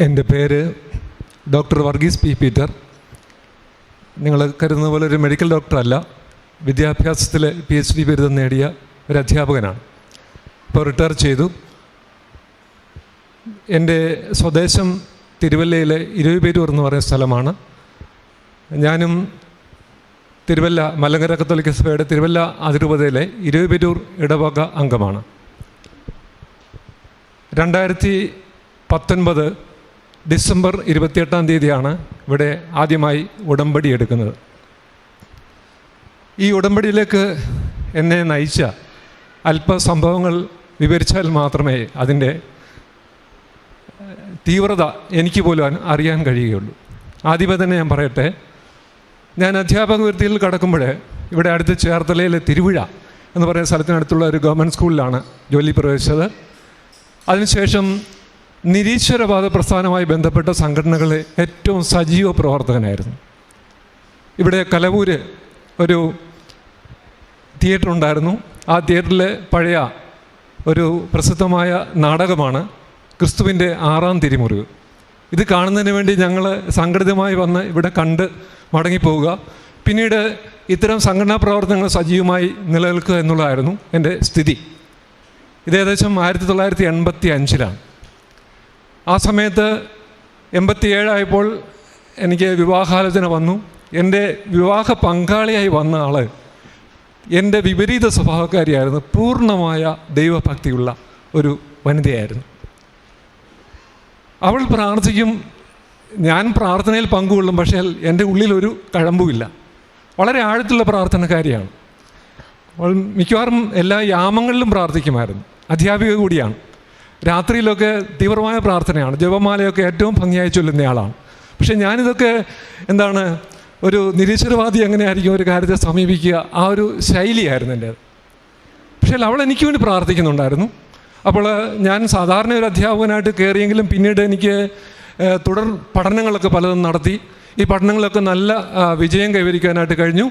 എന്റെ പേര് doctor Varghese P. Peter. നിങ്ങൾ കരുതുന്ന പോലെ ഒരു മെഡിക്കൽ ഡോക്ടറല്ല വിദ്യാഭ്യാസത്തിൽ പി എച്ച് ഡി ബിരുദം നേടിയ ഒരു അധ്യാപകനാണ്. ഇപ്പോൾ റിട്ടയർ ചെയ്തു. എന്റെ സ്വദേശം തിരുവല്ലയിലെ ഇരുവിപേരൂർ എന്ന് പറയുന്ന സ്ഥലമാണ്. ഞാനും തിരുവല്ല മലങ്കര കത്തോലിക്ക സഭയുടെ തിരുവല്ല അതിരൂപതയിലെ ഇരുവിപേരൂർ ഇടവക അംഗമാണ്. രണ്ടായിരത്തി പത്തൊൻപത് ഡിസംബർ ഇരുപത്തിയെട്ടാം തീയതിയാണ് ഇവിടെ ആദ്യമായി ഉടമ്പടി എടുക്കുന്നത്. ഈ ഉടമ്പടിയിലേക്ക് എന്നെ നയിച്ച അല്പ സംഭവങ്ങൾ വിവരിച്ചാൽ മാത്രമേ അതിന്റെ തീവ്രത എനിക്ക് പോലും അറിയാൻ കഴിയുകയുള്ളൂ. ആദ്യമേ തന്നെ ഞാൻ പറയട്ടെ ഞാൻ അധ്യാപക വൃത്തിയിൽ കടക്കുമ്പോൾ ഇവിടെ അടുത്ത് ചേർത്തലയിലെ തിരുവിഴ എന്ന് പറയുന്ന സ്ഥലത്തിനടുത്തുള്ള ഒരു ഗവൺമെന്റ് സ്കൂളിലാണ് ജോലി പ്രവേശിച്ചത്. അതിനുശേഷം നിരീശ്വരവാദ പ്രസ്ഥാനവുമായി ബന്ധപ്പെട്ട സംഘടനകളിലെ ഏറ്റവും സജീവ പ്രവർത്തകനായിരുന്നു. ഇവിടെ കലവൂര് ഒരു തിയേറ്റർ ഉണ്ടായിരുന്നു ആ തിയേറ്ററിലെ പഴയ ഒരു പ്രസിദ്ധമായ നാടകമാണ് ക്രിസ്തുവിന്റെ ആറാം തിരിമുറിവ്. ഇത് കാണുന്നതിന് വേണ്ടി ഞങ്ങൾ സംഘടിതമായി വന്ന് ഇവിടെ കണ്ട് മടങ്ങിപ്പോവുക. പിന്നീട് ഇത്തരം സംഘടനാ പ്രവർത്തനങ്ങൾ സജീവമായി നിലനിൽക്കുക എന്നുള്ളതായിരുന്നു എന്റെ സ്ഥിതി. ഇത് ഏകദേശം ആയിരത്തി തൊള്ളായിരത്തി എൺപത്തി അഞ്ചിലാണ്. ആ സമയത്ത് എൺപത്തി ഏഴായപ്പോൾ എനിക്ക് വിവാഹാലോചന വന്നു. എന്റെ വിവാഹ പങ്കാളിയായി വന്ന ആൾ എന്റെ വിപരീത സ്വഭാവക്കാരിയായിരുന്നു. പൂർണമായ ദൈവഭക്തിയുള്ള ഒരു വനിതയായിരുന്നു. അവൾ പ്രാർത്ഥിക്കും ഞാൻ പ്രാർത്ഥനയിൽ പങ്കുകൊള്ളും പക്ഷേ എന്റെ ഉള്ളിലൊരു കഴമ്പുമില്ല. വളരെ ആഴത്തുള്ള പ്രാർത്ഥനക്കാരിയാണ്. അവൾ മിക്കവാറും എല്ലാ യാമങ്ങളിലും പ്രാർത്ഥിക്കുമായിരുന്നു. അധ്യാപിക കൂടിയാണ്. രാത്രിയിലൊക്കെ തീവ്രമായ പ്രാർത്ഥനയാണ്. ജപമാലയൊക്കെ ഏറ്റവും ഭംഗിയായി ചൊല്ലുന്ന ആളാണ്. പക്ഷേ ഞാനിതൊക്കെ എന്താണ് ഒരു നിരീശ്വരവാദി എങ്ങനെയായിരിക്കും ഒരു കാര്യത്തെ സമീപിക്കുക ആ ഒരു ശൈലിയായിരുന്നു എന്റെ പക്ഷേ അവൾ എനിക്ക് വേണ്ടി പ്രാർത്ഥിക്കുന്നുണ്ടായിരുന്നു. അപ്പോൾ ഞാൻ സാധാരണ ഒരു അധ്യാപകനായിട്ട് കയറിയെങ്കിലും പിന്നീട് എനിക്ക് തുടർ പഠനങ്ങളൊക്കെ പലതും നടത്തി. ഈ പഠനങ്ങളൊക്കെ നല്ല വിജയം കൈവരിക്കാനായിട്ട് കഴിഞ്ഞു.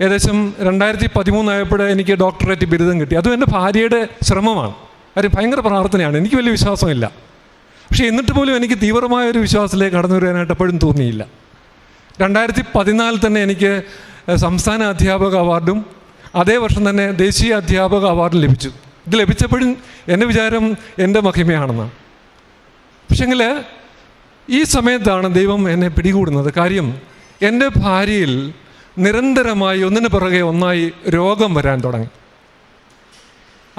ഏകദേശം രണ്ടായിരത്തി പതിമൂന്നായപ്പോഴേ എനിക്ക് ഡോക്ടറേറ്റ് ബിരുദം കിട്ടി. അതും എന്റെ ഭാര്യയുടെ ശ്രമമാണ്. കാര്യം ഭയങ്കര പ്രാർത്ഥനയാണ്. എനിക്ക് വലിയ വിശ്വാസമില്ല. പക്ഷേ എന്നിട്ട് പോലും എനിക്ക് തീവ്രമായ ഒരു വിശ്വാസത്തിലേക്ക് കടന്നു വരാനായിട്ട് എപ്പോഴും തോന്നിയില്ല. രണ്ടായിരത്തി പതിനാലിൽ തന്നെ എനിക്ക് സംസ്ഥാന അധ്യാപക അവാർഡും അതേ വർഷം തന്നെ ദേശീയ അധ്യാപക അവാർഡും ലഭിച്ചു. ഇത് ലഭിച്ചപ്പോഴും എന്റെ വിചാരം എന്റെ മഹിമയാണെന്ന്. പക്ഷെങ്കിൽ ഈ സമയത്താണ് ദൈവം എന്നെ പിടികൂടുന്നത്. കാര്യം എന്റെ ഭാര്യയിൽ നിരന്തരമായി ഒന്നിന് പുറകെ ഒന്നായി രോഗം വരാൻ തുടങ്ങി.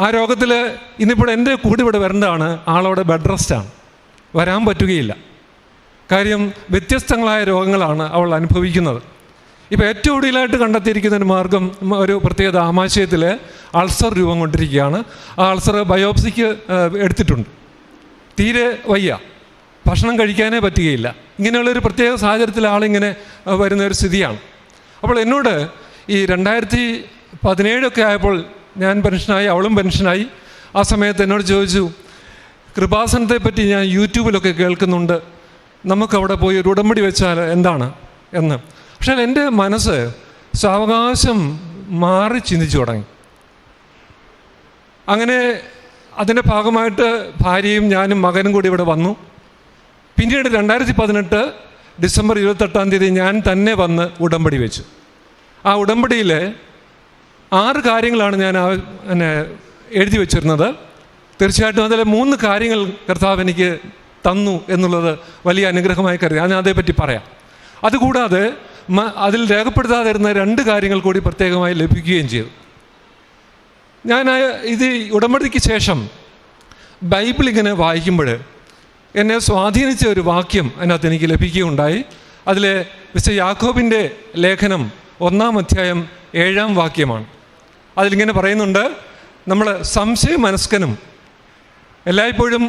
ആ രോഗത്തിൽ ഇന്നിപ്പോൾ എന്റെ കൂടി ഇവിടെ വരേണ്ടതാണ് ആളവിടെ ബെഡ് റെസ്റ്റാണ്. വരാൻ പറ്റുകയില്ല. കാര്യം വ്യത്യസ്തങ്ങളായ രോഗങ്ങളാണ് അവൾ അനുഭവിക്കുന്നത്. ഇപ്പോൾ ഏറ്റവും ഒടുവിലായിട്ട് കണ്ടെത്തിയിരിക്കുന്ന ഒരു മാർഗം ഒരു പ്രത്യേക ആമാശയത്തിൽ അൾസർ രൂപം കൊണ്ടിരിക്കുകയാണ്. ആ അൾസർ ബയോപ്സിക്ക് എടുത്തിട്ടുണ്ട്. തീരെ വയ്യ. ഭക്ഷണം കഴിക്കാനേ പറ്റുകയില്ല. ഇങ്ങനെയുള്ളൊരു പ്രത്യേക സാഹചര്യത്തിൽ ആളിങ്ങനെ വരുന്ന ഒരു സ്ഥിതിയാണ്. അപ്പോൾ എന്നോട് ഈ രണ്ടായിരത്തി പതിനേഴൊക്കെ ആയപ്പോൾ ഞാൻ പെൻഷനായി അവളും പെൻഷനായി. ആ സമയത്ത് എന്നോട് ചോദിച്ചു കൃപാസനത്തെ പറ്റി ഞാൻ യൂട്യൂബിലൊക്കെ കേൾക്കുന്നുണ്ട്. നമുക്കവിടെ പോയി ഒരു ഉടമ്പടി വെച്ചാൽ എന്താണ്? എന്ന്. പക്ഷേ എന്റെ മനസ്സ് സാവകാശം മാറി ചിന്തിച്ചു തുടങ്ങി. അങ്ങനെ അതിന്റെ ഭാഗമായിട്ട് ഭാര്യയും ഞാനും മകനും കൂടി ഇവിടെ വന്നു. പിന്നീട് രണ്ടായിരത്തി പതിനെട്ട് ഡിസംബർ ഇരുപത്തെട്ടാം തീയതി ഞാൻ തന്നെ വന്ന് ഉടമ്പടി വെച്ചു. ആ ഉടമ്പടിയിൽ ആറ് കാര്യങ്ങളാണ് ഞാൻ എന്നെ എഴുതി വച്ചിരുന്നത്. തീർച്ചയായിട്ടും അതിലെ മൂന്ന് കാര്യങ്ങൾ കർത്താവ് എനിക്ക് തന്നു എന്നുള്ളത് വലിയ അനുഗ്രഹമായി കരുതി. ഞാൻ അതേപ്പറ്റി പറയാം. അതുകൂടാതെ അതിൽ രേഖപ്പെടുത്താതിരുന്ന രണ്ട് കാര്യങ്ങൾ കൂടി പ്രത്യേകമായി ലഭിക്കുകയും ചെയ്തു. ഞാൻ ഇത് ഉടമ്പടിക്ക് ശേഷം ബൈബിൾ ഇങ്ങനെ വായിക്കുമ്പോൾ എന്നെ സ്വാധീനിച്ച ഒരു വാക്യം അതിനകത്ത് എനിക്ക് ലഭിക്കുകയുണ്ടായി. അതിലെ മിസ്റ്റർ യാക്കോബിന്റെ ലേഖനം ഒന്നാം അധ്യായം ഏഴാം വാക്യമാണ്. അതിലിങ്ങനെ പറയുന്നുണ്ട് നമ്മൾ സംശയ മനസ്കനും എല്ലായ്പ്പോഴും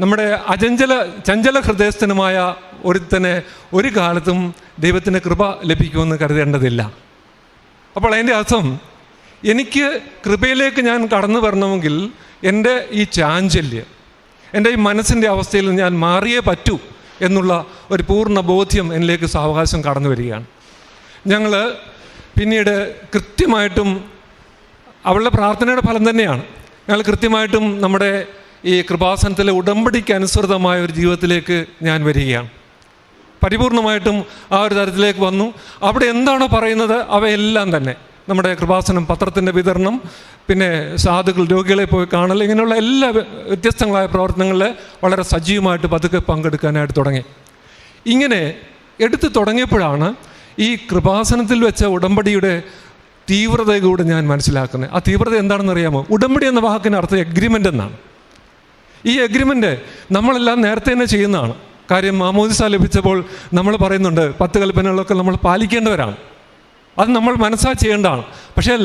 നമ്മുടെ അചഞ്ചല ചഞ്ചല ഹൃദയസ്ഥനുമായ ഒരുത്തനെ ഒരു കാലത്തും ദൈവത്തിന്റെ കൃപ ലഭിക്കുമെന്ന് കരുതേണ്ടതില്ല. അപ്പോൾ അതിന്റെ അർത്ഥം എനിക്ക് കൃപയിലേക്ക് ഞാൻ കടന്നു വരണമെങ്കിൽ എന്റെ ഈ ചാഞ്ചല്യം എന്റെ ഈ മനസ്സിന്റെ അവസ്ഥയിൽ ഞാൻ മാറിയേ പറ്റൂ എന്നുള്ള ഒരു പൂർണ ബോധ്യം എന്നിലേക്ക് സാവകാശം കടന്നു വരികയാണ്. ഞങ്ങൾ പിന്നീട് കൃത്യമായിട്ടും അവളുടെ പ്രാർത്ഥനയുടെ ഫലം തന്നെയാണ്. ഞങ്ങൾ കൃത്യമായിട്ടും നമ്മുടെ ഈ കൃപാസനത്തിലെ ഉടമ്പടിക്ക് അനുസൃതമായ ഒരു ജീവിതത്തിലേക്ക് ഞാൻ വരികയാണ്. പരിപൂർണമായിട്ടും ആ ഒരു തരത്തിലേക്ക് വന്നു. അവിടെ എന്താണോ പറയുന്നത് അവയെല്ലാം തന്നെ. നമ്മുടെ കൃപാസനം പത്രത്തിന്റെ വിതരണം പിന്നെ സാധുക്കൾ രോഗികളെ പോയി കാണൽ ഇങ്ങനെയുള്ള എല്ലാ വ്യ- വ്യത്യസ്തങ്ങളായ പ്രവർത്തനങ്ങളിൽ വളരെ സജീവമായിട്ട് പതുക്കെ പങ്കെടുക്കാനായിട്ട് തുടങ്ങി. ഇങ്ങനെ എടുത്തു തുടങ്ങിയപ്പോഴാണ് ഈ കൃപാസനത്തിൽ വെച്ച ഉടമ്പടിയുടെ തീവ്രത കൂടെ ഞാൻ മനസ്സിലാക്കുന്നത്. ആ തീവ്രത എന്താണെന്ന് അറിയാമോ? ഉടമ്പടി എന്ന വാക്കിന് അർത്ഥം എഗ്രിമെന്റ് എന്നാണ്. ഈ എഗ്രിമെന്റ് നമ്മളെല്ലാം നേരത്തെ തന്നെ ചെയ്യുന്നതാണ്. കാര്യം മാമോദിസ ലഭിച്ചപ്പോൾ നമ്മൾ പറയുന്നുണ്ട് പത്ത് കൽപ്പനകളൊക്കെ നമ്മൾ പാലിക്കേണ്ടവരാണ്. അത് നമ്മൾ മനസ്സാ ചെയ്യേണ്ടതാണ്. പക്ഷേ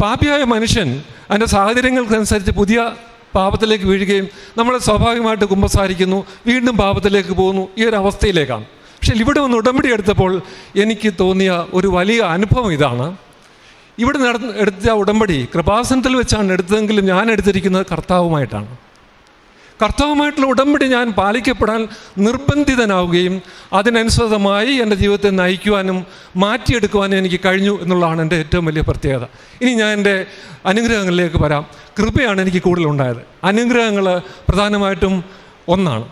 പാപിയായ മനുഷ്യൻ അതിന്റെ സാഹചര്യങ്ങൾക്കനുസരിച്ച് പുതിയ പാപത്തിലേക്ക് വീഴുകയും നമ്മൾ സ്വാഭാവികമായിട്ട് കുമ്പസാരിക്കുന്നു വീണ്ടും പാപത്തിലേക്ക് പോകുന്നു ഈ ഒരു അവസ്ഥയിലേക്കാണ്. പക്ഷേ ഇവിടെ ഒന്ന് ഉടമ്പടി എടുത്തപ്പോൾ എനിക്ക് തോന്നിയ ഒരു വലിയ അനുഭവം ഇതാണ്. ഇവിടെ നട എടുത്ത ഉടമ്പടി കൃപാസനത്തിൽ വെച്ചാണ് എടുത്തതെങ്കിലും ഞാൻ എടുത്തിരിക്കുന്നത് കർത്താവുമായിട്ടാണ്. കർത്താവുമായിട്ടുള്ള ഉടമ്പടി ഞാൻ പാലിക്കപ്പെടാൻ നിർബന്ധിതനാവുകയും അതിനനുസൃതമായി എന്റെ ജീവിതത്തെ നയിക്കുവാനും മാറ്റിയെടുക്കുവാനും എനിക്ക് കഴിഞ്ഞു എന്നുള്ളതാണ് എന്റെ ഏറ്റവും വലിയ പ്രത്യേകത. ഇനി ഞാൻ എന്റെ അനുഗ്രഹങ്ങളിലേക്ക് വരാം. കൃപയാണ് എനിക്ക് കൂടുതലുണ്ടായത്. അനുഗ്രഹങ്ങൾ പ്രധാനമായിട്ടും ഒന്നാണ്.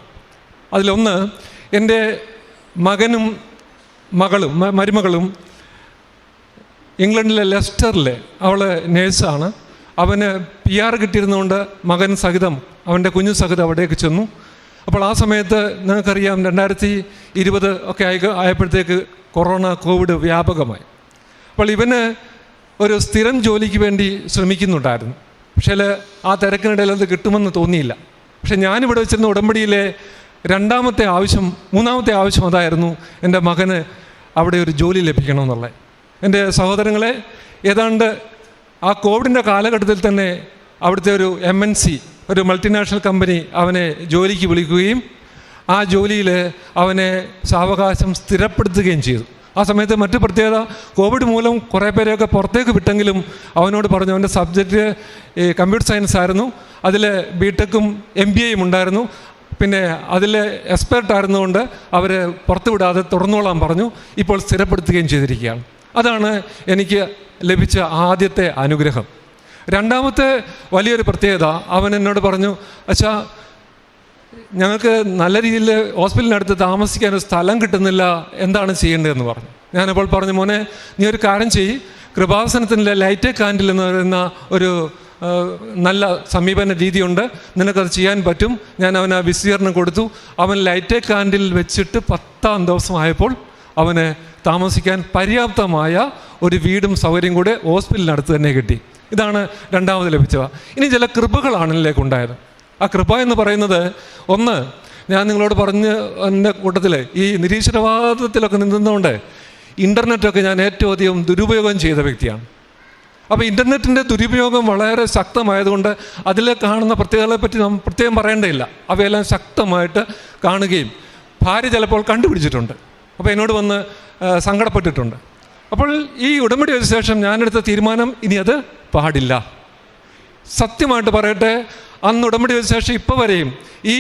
അതിലൊന്ന് എന്റെ മകനും മകളും മരുമകളും ഇംഗ്ലണ്ടിലെ ലെസ്റ്ററിലെ അവൾ നേഴ്സാണ്. അവന് പി ആർ കിട്ടിയിരുന്നുകൊണ്ട് മകൻ സഹിതം അവന്റെ കുഞ്ഞു സഹിതം അവിടേക്ക് ചെന്നു. അപ്പോൾ ആ സമയത്ത് നിങ്ങൾക്കറിയാം രണ്ടായിരത്തി ഇരുപത് ഒക്കെ ആയി ആയപ്പോഴത്തേക്ക് കൊറോണ കോവിഡ് വ്യാപകമായി. അപ്പോൾ ഇവന് ഒരു സ്ഥിരം ജോലിക്ക് വേണ്ടി ശ്രമിക്കുന്നുണ്ടായിരുന്നു. പക്ഷേ ആ തിരക്കിനിടയിൽ അത് കിട്ടുമെന്ന് തോന്നിയില്ല. പക്ഷേ ഞാനിവിടെ വെച്ചിരുന്ന ഉടമ്പടിയിലെ രണ്ടാമത്തെ ആവശ്യം മൂന്നാമത്തെ ആവശ്യം അതായിരുന്നു എന്റെ മകന് അവിടെ ഒരു ജോലി ലഭിക്കണമെന്നുള്ളത്. എന്റെ സഹോദരങ്ങളെ ഏതാണ്ട് ആ കോവിഡിന്റെ കാലഘട്ടത്തിൽ തന്നെ അവിടുത്തെ ഒരു എം എൻ സി ഒരു മൾട്ടിനാഷണൽ കമ്പനി അവനെ ജോലിക്ക് വിളിക്കുകയും ആ ജോലിയിൽ അവനെ സാവകാശം സ്ഥിരപ്പെടുത്തുകയും ചെയ്തു. ആ സമയത്ത് മറ്റു പ്രത്യേകത കോവിഡ് മൂലം കുറേ പേരെയൊക്കെ പുറത്തേക്ക് വിട്ടെങ്കിലും അവനോട് പറഞ്ഞു അവന്റെ സബ്ജക്റ്റ് കമ്പ്യൂട്ടർ സയൻസ് ആയിരുന്നു അതിൽ ബി ടെക്കും എം ബി എയും ഉണ്ടായിരുന്നു. പിന്നെ അതിൽ എക്സ്പെർട്ട് ആയിരുന്നുകൊണ്ട് അവർ പുറത്തുവിടാതെ വിടാതെ തുറന്നോളാൻ പറഞ്ഞു. ഇപ്പോൾ സ്ഥിരപ്പെടുത്തുകയും ചെയ്തിരിക്കുകയാണ്. അതാണ് എനിക്ക് ലഭിച്ച ആദ്യത്തെ അനുഗ്രഹം. രണ്ടാമത്തെ വലിയൊരു പ്രത്യേകത അവൻ എന്നോട് പറഞ്ഞു അച്ഛാ ഞങ്ങൾക്ക് നല്ല രീതിയിൽ ഹോസ്പിറ്റലിനടുത്ത് താമസിക്കാൻ ഒരു സ്ഥലം കിട്ടുന്നില്ല എന്താണ് ചെയ്യേണ്ടതെന്ന് പറഞ്ഞു. ഞാനപ്പോൾ പറഞ്ഞു മോനെ നീ ഒരു കാര്യം ചെയ്യ്. കൃപാസനത്തിന്റെ ലൈറ്റ് കാൻഡിൽ എന്ന് പറയുന്ന ഒരു നല്ല സമീപന രീതിയുണ്ട്. നിനക്കത് ചെയ്യാൻ പറ്റും. ഞാൻ അവന് ആ വിസ്തീർണം കൊടുത്തു. അവൻ ലൈറ്റേ കാൻഡിൽ വെച്ചിട്ട് പത്താം ദിവസമായപ്പോൾ അവന് താമസിക്കാൻ പര്യാപ്തമായ ഒരു വീടും സൗകര്യം കൂടെ ഹോസ്പിറ്റലിനടുത്ത് തന്നെ കിട്ടി. ഇതാണ് രണ്ടാമത് ലഭിച്ചവ. ഇനി ചില കൃപകളാണ് ഇതിലേക്ക് ഉണ്ടായത്. ആ കൃപ എന്ന് പറയുന്നത് ഒന്ന് ഞാൻ നിങ്ങളോട് പറഞ്ഞ എന്റെ കൂട്ടത്തിൽ ഈ നിരീശ്വരവാദത്തിലൊക്കെ നിന്നുകൊണ്ട് ഇന്റർനെറ്റൊക്കെ ഞാൻ ഏറ്റവും അധികം ദുരുപയോഗം ചെയ്ത വ്യക്തിയാണ്. അപ്പോൾ ഇന്റർനെറ്റിന്റെ ദുരുപയോഗം വളരെ ശക്തമായതുകൊണ്ട് അതിലെ കാണുന്ന പ്രത്യേകതകളെ പറ്റി നാം പ്രത്യേകം പറയേണ്ടതില്ല. അവയെല്ലാം ശക്തമായിട്ട് കാണുകയും ഭാര്യ ചിലപ്പോൾ കണ്ടുപിടിച്ചിട്ടുണ്ട്. അപ്പോൾ എന്നോട് വന്ന് സങ്കടപ്പെട്ടിട്ടുണ്ട്. അപ്പോൾ ഈ ഉടമ്പടി വെച്ച ശേഷം ഞാനെടുത്ത തീരുമാനം ഇനി അത് പാടില്ല. സത്യമായിട്ട് പറയട്ടെ അന്ന് ഉടമ്പടി വെച്ച ശേഷം ഇപ്പോൾ വരെയും ഈ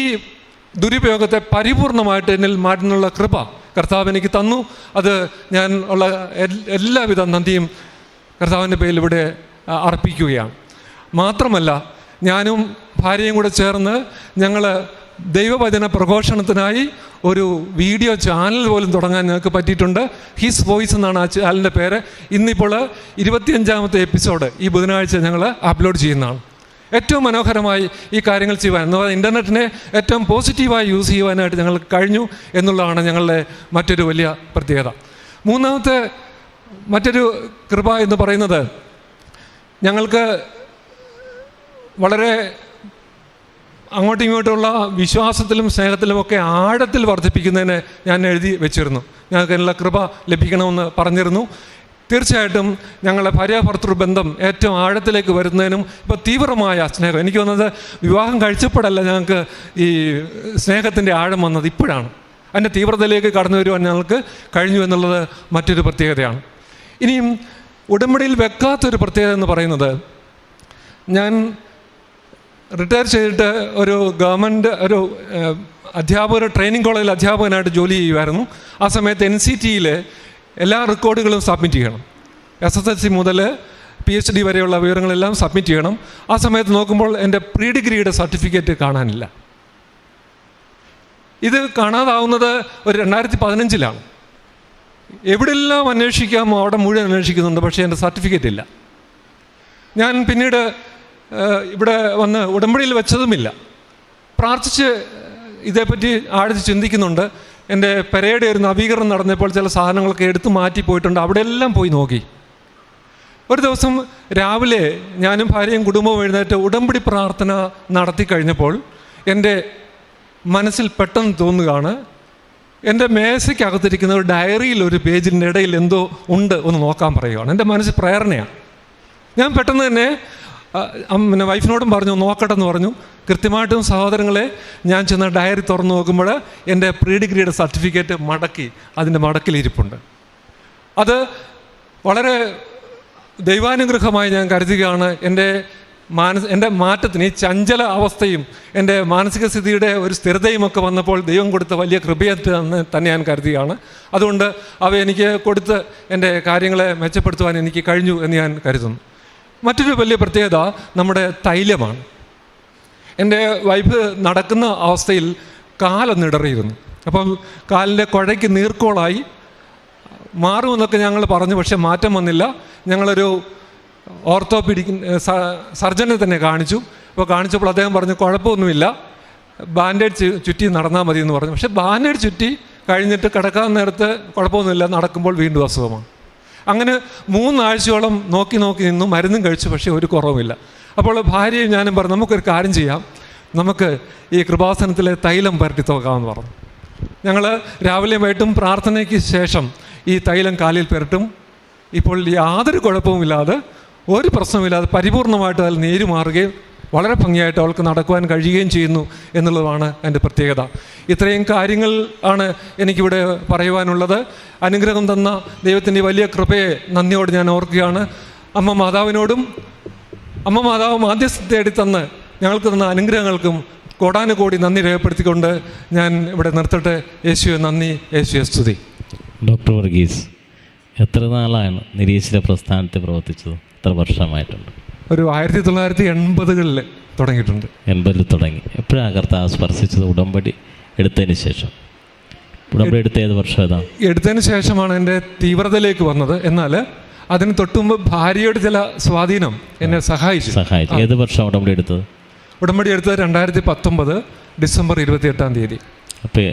ദുരുപയോഗത്തെ പരിപൂർണമായിട്ട് എന്നിൽ മാറ്റുന്നുള്ള കൃപ കർത്താവ് എനിക്ക് തന്നു. അത് ഞാൻ ഉള്ള എല്ലാവിധ നന്ദിയും കർത്താവിന്റെ പേരിൽ ഇവിടെ അർപ്പിക്കുകയാണ്. മാത്രമല്ല ഞാനും ഭാര്യയും കൂടെ ചേർന്ന് ഞങ്ങൾ ദൈവവചന പ്രഘോഷണത്തിനായി ഒരു വീഡിയോ ചാനൽ പോലും തുടങ്ങാൻ ഞങ്ങൾക്ക് പറ്റിയിട്ടുണ്ട്. ഹിസ് വോയിസ് എന്നാണ് ആ ചാനലിന്റെ പേര്. ഇന്നിപ്പോൾ ഇരുപത്തിയഞ്ചാമത്തെ എപ്പിസോഡ് ഈ ബുധനാഴ്ച ഞങ്ങൾ അപ്ലോഡ് ചെയ്യുന്നതാണ്. ഏറ്റവും മനോഹരമായി ഈ കാര്യങ്ങൾ ചെയ്യുവാൻ എന്ന് പറഞ്ഞാൽ ഇന്റർനെറ്റിനെ ഏറ്റവും പോസിറ്റീവായി യൂസ് ചെയ്യുവാനായിട്ട് ഞങ്ങൾക്ക് കഴിഞ്ഞു എന്നുള്ളതാണ് ഞങ്ങളുടെ മറ്റൊരു വലിയ പ്രത്യേകത. മൂന്നാമത്തെ മറ്റൊരു കൃപ എന്ന് പറയുന്നത് ഞങ്ങൾക്ക് വളരെ അങ്ങോട്ടും ഇങ്ങോട്ടുമുള്ള വിശ്വാസത്തിലും സ്നേഹത്തിലും ഒക്കെ ആഴത്തിൽ വർദ്ധിപ്പിക്കുന്നതിന് ഞാൻ എഴുതി വെച്ചിരുന്നു. ഞങ്ങൾക്ക് എല്ലാ കൃപ ലഭിക്കണമെന്ന് പറഞ്ഞിരുന്നു. തീർച്ചയായിട്ടും ഞങ്ങളുടെ ഭാര്യാഭർത്തൃ ബന്ധം ഏറ്റവും ആഴത്തിലേക്ക് വരുന്നതിനും ഇപ്പോൾ തീവ്രമായ സ്നേഹം. എനിക്ക് വന്നത് വിവാഹം കഴിച്ചപ്പോഴല്ല ഞങ്ങൾക്ക് ഈ സ്നേഹത്തിന്റെ ആഴം വന്നത് ഇപ്പോഴാണ്. അതിന്റെ തീവ്രതയിലേക്ക് കടന്നു വരുവാൻ ഞങ്ങൾക്ക് കഴിഞ്ഞു എന്നുള്ളത് മറ്റൊരു പ്രത്യേകതയാണ്. ഇനിയും ഉടമ്പടിയിൽ വെക്കാത്തൊരു പ്രത്യേകത എന്ന് പറയുന്നത് ഞാൻ റിട്ടയർ ചെയ്തിട്ട് ഒരു ഗവൺമെന്റ് ഒരു അധ്യാപക ട്രെയിനിങ് കോളേജിൽ അധ്യാപകനായിട്ട് ജോലി ചെയ്യുമായിരുന്നു ആ സമയത്ത് എൻ സി ടിയിൽ എല്ലാ റെക്കോർഡുകളും സബ്മിറ്റ് ചെയ്യണം. എസ് എസ് എൽ സി മുതൽ പി എച്ച് ഡി വരെയുള്ള വിവരങ്ങളെല്ലാം സബ്മിറ്റ് ചെയ്യണം. ആ സമയത്ത് നോക്കുമ്പോൾ എന്റെ പ്രീ ഡിഗ്രിയുടെ സർട്ടിഫിക്കറ്റ് കാണാനില്ല. ഇത് കാണാതാവുന്നത് ഒരു രണ്ടായിരത്തി പതിനഞ്ചിലാണ്. എവിടെല്ലാം അന്വേഷിക്കാമോ അവിടെ മുഴുവൻ അന്വേഷിക്കുന്നുണ്ട് പക്ഷേ എന്റെ സർട്ടിഫിക്കറ്റ് ഇല്ല. ഞാൻ പിന്നീട് ഇവിടെ വന്ന് ഉടമ്പടിയിൽ വെച്ചതുമില്ല. പ്രാർത്ഥിച്ച് ഇതേപ്പറ്റി ആഴ്ച ചിന്തിക്കുന്നുണ്ട്. എന്റെ പെരയുടെ ഒരു നവീകരണം നടന്നപ്പോൾ ചില സാധനങ്ങളൊക്കെ എടുത്തു മാറ്റി പോയിട്ടുണ്ട്. അവിടെയെല്ലാം പോയി നോക്കി. ഒരു ദിവസം രാവിലെ ഞാനും ഭാര്യയും കുടുംബവും എഴുന്നേറ്റ് ഉടമ്പടി പ്രാർത്ഥന നടത്തി കഴിഞ്ഞപ്പോൾ എന്റെ മനസ്സിൽ പെട്ടെന്ന് തോന്നുകയാണ് എന്റെ മേശയ്ക്കകത്തിരിക്കുന്ന ഒരു ഡയറിയിൽ ഒരു പേജിന്റെ ഇടയിൽ എന്തോ ഉണ്ട് ഒന്ന് നോക്കാൻ പറയുകയാണ് എന്റെ മനസ്സ് പ്രേരണയാണ്. ഞാൻ പെട്ടെന്ന് തന്നെ പിന്നെ വൈഫിനോടും പറഞ്ഞു നോക്കട്ടെ എന്ന് പറഞ്ഞു. കൃത്യമായിട്ടും സഹോദരങ്ങളെ ഞാൻ ചെന്ന ഡയറി തുറന്നു നോക്കുമ്പോൾ എന്റെ പ്രീ ഡിഗ്രിയുടെ സർട്ടിഫിക്കറ്റ് മടക്കി അതിന്റെ മടക്കിലിരിപ്പുണ്ട്. അത് വളരെ ദൈവാനുഗ്രഹമായി ഞാൻ കരുതുകയാണ്. എന്റെ മാനസ എന്റെ മാറ്റത്തിന് ഈ ചഞ്ചല അവസ്ഥയും എന്റെ മാനസിക സ്ഥിതിയുടെ ഒരു സ്ഥിരതയും ഒക്കെ വന്നപ്പോൾ ദൈവം കൊടുത്ത വലിയ എന്ന് തന്നെ ഞാൻ കരുതിയാണ് അതുകൊണ്ട് അവ എനിക്ക് കൊടുത്ത് എന്റെ കാര്യങ്ങളെ മെച്ചപ്പെടുത്തുവാൻ എനിക്ക് കഴിഞ്ഞു എന്ന് ഞാൻ കരുതുന്നു. മറ്റൊരു വലിയ പ്രത്യേകത നമ്മുടെ തൈലമാണ്. എന്റെ വൈഫ് നടക്കുന്ന അവസ്ഥയിൽ കാലൊന്നിടറിയിരുന്നു അപ്പം കാലിന്റെ കുഴയ്ക്ക് നീർക്കോളായി. മാറുമെന്നൊക്കെ ഞങ്ങൾ പറഞ്ഞു പക്ഷേ മാറ്റം വന്നില്ല. ഞങ്ങളൊരു ഓർത്തോപീഡിക് സർജനെ തന്നെ കാണിച്ചു. അപ്പോൾ കാണിച്ചപ്പോൾ അദ്ദേഹം പറഞ്ഞു കുഴപ്പമൊന്നുമില്ല. ബാൻഡേഡ് ചുറ്റി നടന്നാൽ മതി എന്ന് പറഞ്ഞു. പക്ഷേ ബാൻഡേഡ് ചുറ്റി കഴിഞ്ഞിട്ട് കിടക്കാൻ നേരത്ത് കുഴപ്പമൊന്നുമില്ല. നടക്കുമ്പോൾ വീണ്ടും അസുഖമാണ്. അങ്ങനെ മൂന്നാഴ്ചയോളം നോക്കി നോക്കി നിന്നു. മരുന്നും കഴിച്ചു പക്ഷേ ഒരു കുറവുമില്ല. അപ്പോൾ ഭാര്യയും ഞാനും പറഞ്ഞു നമുക്കൊരു കാര്യം ചെയ്യാം. നമുക്ക് ഈ കൃപാസനത്തിലെ തൈലം പരട്ടി തോക്കാമെന്ന് പറഞ്ഞു. ഞങ്ങൾ രാവിലെ വൈകിട്ടും പ്രാർത്ഥനയ്ക്ക് ശേഷം ഈ തൈലം കാലിൽ പുരട്ടും. ഇപ്പോൾ യാതൊരു കുഴപ്പവുമില്ലാതെ ഒരു പ്രശ്നമില്ലാതെ പരിപൂർണമായിട്ട് അതിൽ നേര് മാറുകയും വളരെ ഭംഗിയായിട്ട് അവൾക്ക് നടക്കുവാൻ കഴിയുകയും ചെയ്യുന്നു എന്നുള്ളതാണ് എന്റെ പ്രത്യേകത. ഇത്രയും കാര്യങ്ങൾ ആണ് എനിക്കിവിടെ പറയുവാനുള്ളത്. അനുഗ്രഹം തന്ന ദൈവത്തിന്റെ വലിയ കൃപയെ നന്ദിയോട് ഞാൻ ഓർക്കുകയാണ്. അമ്മ മാതാവിനോടും അമ്മ മാതാവ് മാധ്യസ്ഥ തേടി തന്ന് ഞങ്ങൾക്ക് തന്ന അനുഗ്രഹങ്ങൾക്കും കോടാനുകോടി നന്ദി രേഖപ്പെടുത്തിക്കൊണ്ട് ഞാൻ ഇവിടെ നിർത്തട്ടെ. യേശുവെ നന്ദി. യേശുവെ സ്തുതി. ഡോക്ടർ വർഗീസ് എത്ര നാളാണ് നിരീശ്വര പ്രസ്ഥാനത്തെ പ്രവർത്തിച്ചത്? എത്ര വർഷമായിട്ടുണ്ട്? ഒരു ആയിരത്തി തൊള്ളായിരത്തി എൺപതുകളിൽ തുടങ്ങിയിട്ടുണ്ട്. എൺപതിൽ തുടങ്ങി. എപ്പോഴാണ് കർത്താവ് സ്പർശിച്ചത്? ഉടമ്പടി എടുത്തതിന് ശേഷം. ഉടമ്പടി എടുത്ത ഏത് വർഷം ഏതാ എടുത്തതിന് ശേഷമാണ് എന്റെ തീവ്രതയിലേക്ക് വന്നത്. എന്നാൽ അതിന് തൊട്ടുമുമ്പ് ഭാര്യയുടെ ചില സ്വാധീനം എന്നെ സഹായിച്ചു. സഹായിച്ചു. ഏത് വർഷം ഉടമ്പടി എടുത്തത്? ഉടമ്പടി എടുത്തത് രണ്ടായിരത്തി പത്തൊമ്പത് ഡിസംബർ ഇരുപത്തി എട്ടാം തീയതി. അപ്പോൾ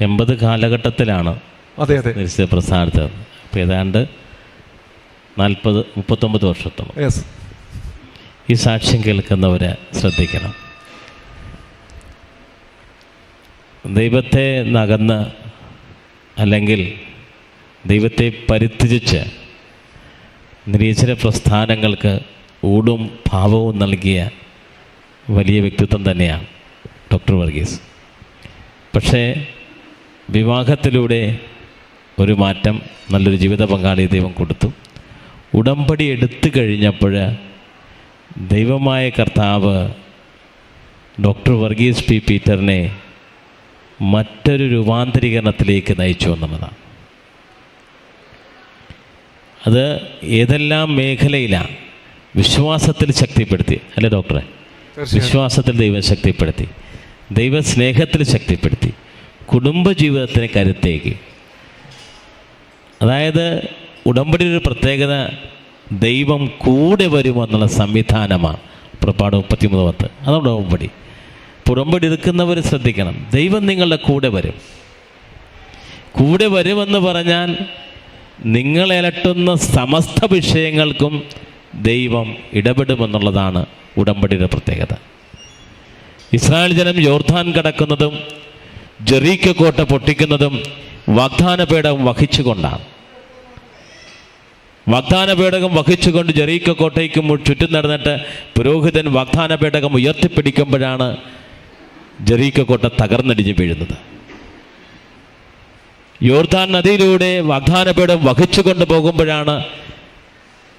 എൺപത് കാലഘട്ടത്തിലാണ് അതെ അതെ. പ്രസ്ഥാനത്ത്. അപ്പോൾ ഏതാണ്ട് നാൽപ്പത് മുപ്പത്തൊമ്പത് വർഷത്തോളം. യെസ് ഈ സാക്ഷ്യം കേൾക്കുന്നവരെ ശ്രദ്ധിക്കണം. ദൈവത്തെ നകന്ന് അല്ലെങ്കിൽ ദൈവത്തെ പരിത്യജിച്ച് നിരീശ്വര പ്രസ്ഥാനങ്ങൾക്ക് ഊടും ഭാവവും നൽകിയ വലിയ വ്യക്തിത്വം തന്നെയാണ് ഡോക്ടർ വർഗീസ്. പക്ഷേ വിവാഹത്തിലൂടെ ഒരു മാറ്റം നല്ലൊരു ജീവിത പങ്കാളി ദൈവം കൊടുത്തു. ഉടമ്പടി എടുത്തു കഴിഞ്ഞപ്പോൾ ദൈവമായ കർത്താവ് ഡോക്ടർ വർഗീസ് പി പീറ്ററിനെ മറ്റൊരു രൂപാന്തരീകരണത്തിലേക്ക് നയിച്ചു എന്നുള്ളതാണ്. അത് ഏതെല്ലാം മേഖലയിലാണ് വിശ്വാസത്തിൽ ശക്തിപ്പെടുത്തി അല്ലേ ഡോക്ടറെ? വിശ്വാസത്തിൽ ദൈവം ശക്തിപ്പെടുത്തി ദൈവസ്നേഹത്തിൽ ശക്തിപ്പെടുത്തി കുടുംബജീവിതത്തിന് കരുത്തേക്ക് അതായത് ഉടമ്പടി ഒരു പ്രത്യേകത ദൈവം കൂടെ വരുമെന്നുള്ള സംവിധാനമാണ്. പുറപ്പാട് മുപ്പത്തിമൂന്ന് പത്ത്. അതാണ് ഉടമ്പടി. ഉടമ്പടി എടുക്കുന്നവർ ശ്രദ്ധിക്കണം. ദൈവം നിങ്ങളുടെ കൂടെ വരും. കൂടെ വരുമെന്ന് പറഞ്ഞാൽ നിങ്ങളലട്ടുന്ന സമസ്ത വിഷയങ്ങൾക്കും ദൈവം ഇടപെടുമെന്നുള്ളതാണ് ഉടമ്പടിയുടെ പ്രത്യേകത. ഇസ്രായേൽ ജനം യോർധാൻ കടക്കുന്നതും ജെറീക്ക കോട്ട പൊട്ടിക്കുന്നതും വാഗ്ദാന പീഠം വഹിച്ചുകൊണ്ടാണ്. വാഗ്ദാന പേടകം വഹിച്ചുകൊണ്ട് ജെറീക്ക കോട്ടയ്ക്ക് ചുറ്റും നടന്നിട്ട് പുരോഹിതൻ വാഗ്ദാന പേടകം ഉയർത്തിപ്പിടിക്കുമ്പോഴാണ് ജെറീക്ക കോട്ട തകർന്നടിഞ്ഞ് വീഴുന്നത്. യോർദാൻ നദിയിലൂടെ വാഗ്ദാന പേടം വഹിച്ചുകൊണ്ട് പോകുമ്പോഴാണ്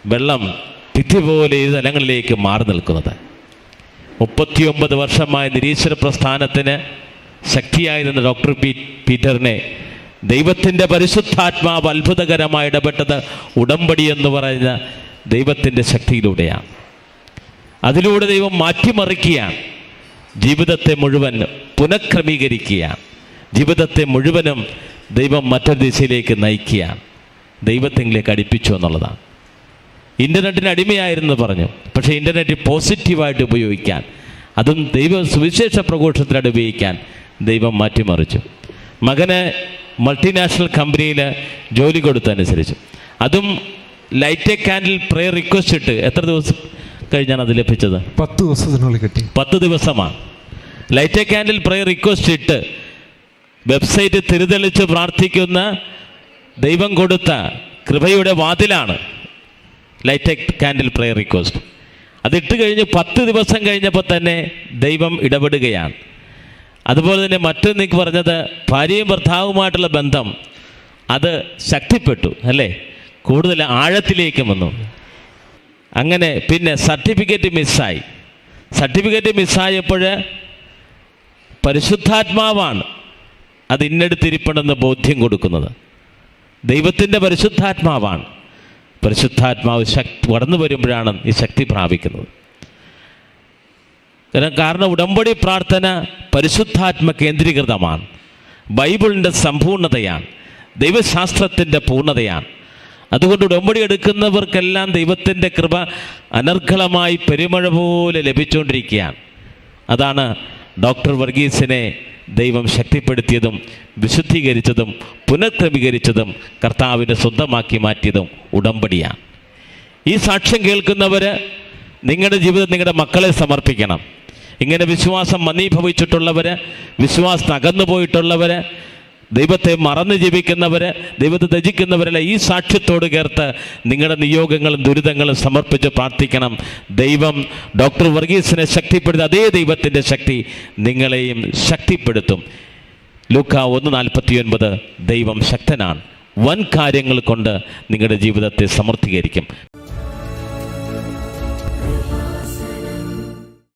വെള്ളം തിഥി പോലെ ഈ തലങ്ങളിലേക്ക് മാറി നിൽക്കുന്നത്. മുപ്പത്തിയൊമ്പത് വർഷമായ നിരീശ്വര പ്രസ്ഥാനത്തിന് ശക്തിയായിരുന്ന ഡോക്ടർ പീറ്ററിനെ ദൈവത്തിന്റെ പരിശുദ്ധാത്മാവ് അത്ഭുതകരമായി ഇടപെട്ടത് ഉടമ്പടി എന്ന് പറയുന്ന ദൈവത്തിന്റെ ശക്തിയിലൂടെയാണ്. അതിലൂടെ ദൈവം മാറ്റിമറിക്കുകയാണ്. ജീവിതത്തെ മുഴുവൻ പുനഃക്രമീകരിക്കുകയാണ്. ജീവിതത്തെ മുഴുവനും ദൈവം മറ്റൊരു ദിശയിലേക്ക് നയിക്കുകയാണ്. ദൈവത്തിലേക്ക് അടുപ്പിച്ചു എന്നുള്ളതാണ്. ഇന്റർനെറ്റിന് അടിമയായിരുന്നു പറഞ്ഞു. പക്ഷേ ഇന്റർനെറ്റ് പോസിറ്റീവായിട്ട് ഉപയോഗിക്കാൻ അതും ദൈവ സുവിശേഷ പ്രഘോഷത്തിനായിട്ട് ഉപയോഗിക്കാൻ ദൈവം മാറ്റിമറിച്ചു. മകന് മൾട്ടിനാഷണൽ കമ്പനിയിൽ ജോലി കൊടുത്തതനുസരിച്ച്. അതും light a candle prayer request ഇട്ട് എത്ര ദിവസം കഴിഞ്ഞാണ് അത് ലഭിച്ചത്? പത്ത് ദിവസത്തിനുള്ളിൽ കിട്ടി. പത്ത് ദിവസമാണ്. Light a candle prayer request ഇട്ട് വെബ്സൈറ്റ് തിരുതെളിച്ച് പ്രാർത്ഥിക്കുന്ന ദൈവം കൊടുത്ത കൃപയുടെ വാതിലാണ് light a candle prayer request. അതിട്ട് കഴിഞ്ഞ് പത്ത് ദിവസം കഴിഞ്ഞപ്പോൾ തന്നെ ദൈവം ഇടപെടുകയാണ്. അതുപോലെ തന്നെ മറ്റൊന്നെനിക്ക് പറഞ്ഞത് ഭാര്യയും ഭർത്താവുമായിട്ടുള്ള ബന്ധം അത് ശക്തിപ്പെട്ടു അല്ലേ? കൂടുതൽ ആഴത്തിലേക്ക് വന്നു. അങ്ങനെ പിന്നെ സർട്ടിഫിക്കറ്റ് മിസ്സായി. സർട്ടിഫിക്കറ്റ് മിസ്സായപ്പോൾ പരിശുദ്ധാത്മാവാണ് അത് ഇന്നെടുത്തിരിപ്പണമെന്ന് ബോധ്യം കൊടുക്കുന്നത്. ദൈവത്തിന്റെ പരിശുദ്ധാത്മാവാണ്. പരിശുദ്ധാത്മാവ് ശക്തി കടന്നു വരുമ്പോഴാണ് ഈ ശക്തി പ്രാപിക്കുന്നത്. കാരണം ഉടമ്പടി പ്രാർത്ഥന പരിശുദ്ധാത്മ കേന്ദ്രീകൃതമാണ്. ബൈബിളിന്റെ സമ്പൂർണതയാണ്. ദൈവശാസ്ത്രത്തിന്റെ പൂർണതയാണ് അതുകൊണ്ട് ഉടമ്പടി എടുക്കുന്നവർക്കെല്ലാം ദൈവത്തിന്റെ കൃപ അനർഘളമായി പെരുമഴ പോലെ ലഭിച്ചുകൊണ്ടിരിക്കുകയാണ്. അതാണ് ഡോക്ടർ വർഗീസിനെ ദൈവം ശക്തിപ്പെടുത്തിയതും വിശുദ്ധീകരിച്ചതും പുനഃക്രമീകരിച്ചതും കർത്താവിനെ സ്വന്തമാക്കി മാറ്റിയതും ഉടമ്പടിയാണ്. ഈ സാക്ഷ്യം കേൾക്കുന്നവർ നിങ്ങളുടെ ജീവിതം നിങ്ങളുടെ മക്കളെ സമർപ്പിക്കണം. ഇങ്ങനെ വിശ്വാസം മന്ദീഭവിച്ചിട്ടുള്ളവർ വിശ്വാസം അകന്നു പോയിട്ടുള്ളവർ ദൈവത്തെ മറന്ന് ജീവിക്കുന്നവർ ദൈവത്തെ ത്യജിക്കുന്നവരെല്ലാം ഈ സാക്ഷ്യത്തോട് ചേർത്ത് നിങ്ങളുടെ നിയോഗങ്ങളും ദുരിതങ്ങളും സമർപ്പിച്ച് പ്രാർത്ഥിക്കണം. ദൈവം ഡോക്ടർ വർഗീസിനെ ശക്തിപ്പെടുത്തി അതേ ദൈവത്തിന്റെ ശക്തി നിങ്ങളെയും ശക്തിപ്പെടുത്തും. ലൂക്ക ഒന്ന് നാൽപ്പത്തി ഒൻപത് ദൈവം ശക്തനാണ്. വൻ കാര്യങ്ങൾ കൊണ്ട് നിങ്ങളുടെ ജീവിതത്തെ സമർത്ഥീകരിക്കും